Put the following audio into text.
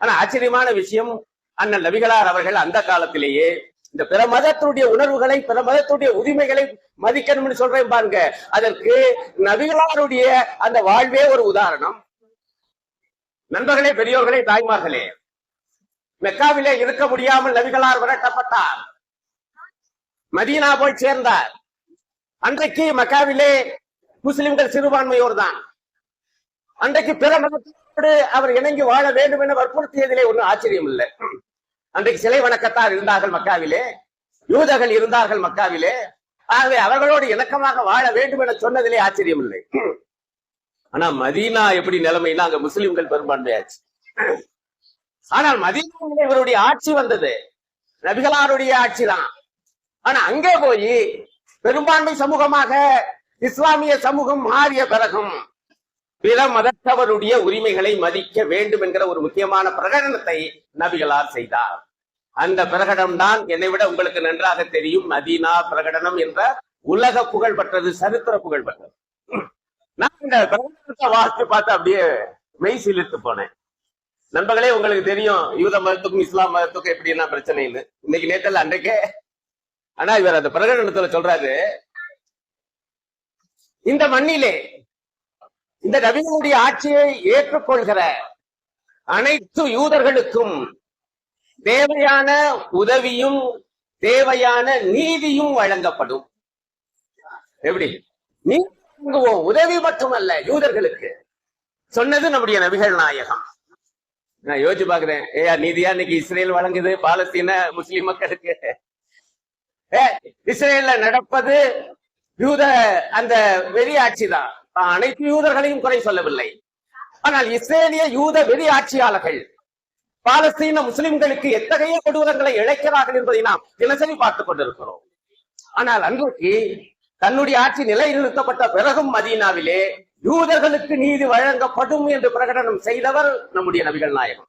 ஆனா ஆச்சரியமான விஷயம் அண்ணன் நபிகளார் அவர்கள் அந்த காலத்திலேயே இந்த பிற மதத்துடைய உணர்வுகளை பிற மதத்துடைய உரிமைகளை மதிக்கணும்னு சொல்றேன் பாருங்க. அதற்கு நபிகளாருடைய அந்த வாழ்வே ஒரு உதாரணம். நண்பர்களே பெரியோர்களே தாய்மார்களே மெக்காவிலே இருக்க முடியாமல் நபிகளார் விரட்டப்பட்டார். மதீனா போய் சேர்ந்தார். அன்றைக்கு மக்காவிலே முஸ்லிம்கள் சிறுபான்மையோர் தான் அன்றைக்கு பிற மதத்தோடு அவர் இணங்கி வாழ வேண்டும் என வற்புறுத்தியதிலே ஒன்றும் ஆச்சரியம் இல்லை அன்றைக்கு சிலை வணக்கத்தார் இருந்தார்கள் மக்காவிலே யூதர்கள் இருந்தார்கள் மக்காவிலே ஆகவே அவர்களோடு இணக்கமாக வாழ வேண்டும் என சொன்னதிலே ஆச்சரியம் இல்லை ஆனா மதீனா எப்படி நிலைமைனா அங்க முஸ்லிம்கள் பெரும்பான்மையாச்சு. ஆனால் மதீனாவிலே இவருடைய ஆட்சி வந்தது. நபிகளாருடைய ஆட்சி தான் ஆனா அங்கே போய் பெரும்பான்மை சமூகமாக இஸ்லாமிய சமூகம் மாறிய பிறகும் பிற மதத்தவருடைய உரிமைகளை மதிக்க வேண்டும் என்கிற ஒரு முக்கியமான பிரகடனத்தை நபிகளார் செய்தார். அந்த பிரகடனம் தான் என்னை விட உங்களுக்கு நன்றாக தெரியும். மதீனா பிரகடனம் என்ற உலக புகழ் பெற்றது சரித்திர புகழ் பெற்றது நான் இந்த பிரகடனத்தை வாசித்து பார்த்து அப்படியே மெய் சிலிர்த்து போனேன். நண்பர்களே உங்களுக்கு தெரியும் யூத மதத்துக்கும் இஸ்லாம் மதத்துக்கும் எப்படி என்ன பிரச்சனைன்னு இன்னைக்கு நேத்தல் அன்றைக்கே. ஆனா இவர் அந்த பிரகடனத்துல சொல்றாரு இந்த மண்ணிலே இந்த நவீனுடைய ஆட்சியை ஏற்றுக்கொள்கிற அனைத்து யூதர்களுக்கும் தேவையான உதவியும் தேவையான நீதியும் வழங்கப்படும். எப்படி? நீ வழங்குவோம் உதவி மட்டுமல்ல யூதர்களுக்கு. சொன்னது நம்முடைய நபிகள் நாயகம். நான் யோசிச்சு பாக்குறேன் ஏயா நீதியா? இன்னைக்கு இஸ்ரேல் வழங்குது பாலஸ்தீன முஸ்லிம் மக்களுக்கு. ஏ, இஸ்ரேல்ல நடப்பது யூத அந்த வெறி தான். அனைத்து யூதர்களையும் குறை சொல்லவில்லை. ஆனால் இஸ்ரேலிய யூத வெறி ஆட்சியாளர்கள் பாலஸ்தீன முஸ்லிம்களுக்கு எத்தகைய கொடூரங்களை இழைக்கிறார்கள் என்பதை நாம் தினசரி பார்த்துக் கொண்டிருக்கிறோம். ஆனால் அன்றைக்கு தன்னுடைய ஆட்சி நிலைநிறுத்தப்பட்ட பிறகும் மதீனாவிலே யூதர்களுக்கு நீதி வழங்கப்படும் என்று பிரகடனம் செய்தவர் நம்முடைய நபிகள் நாயகம்.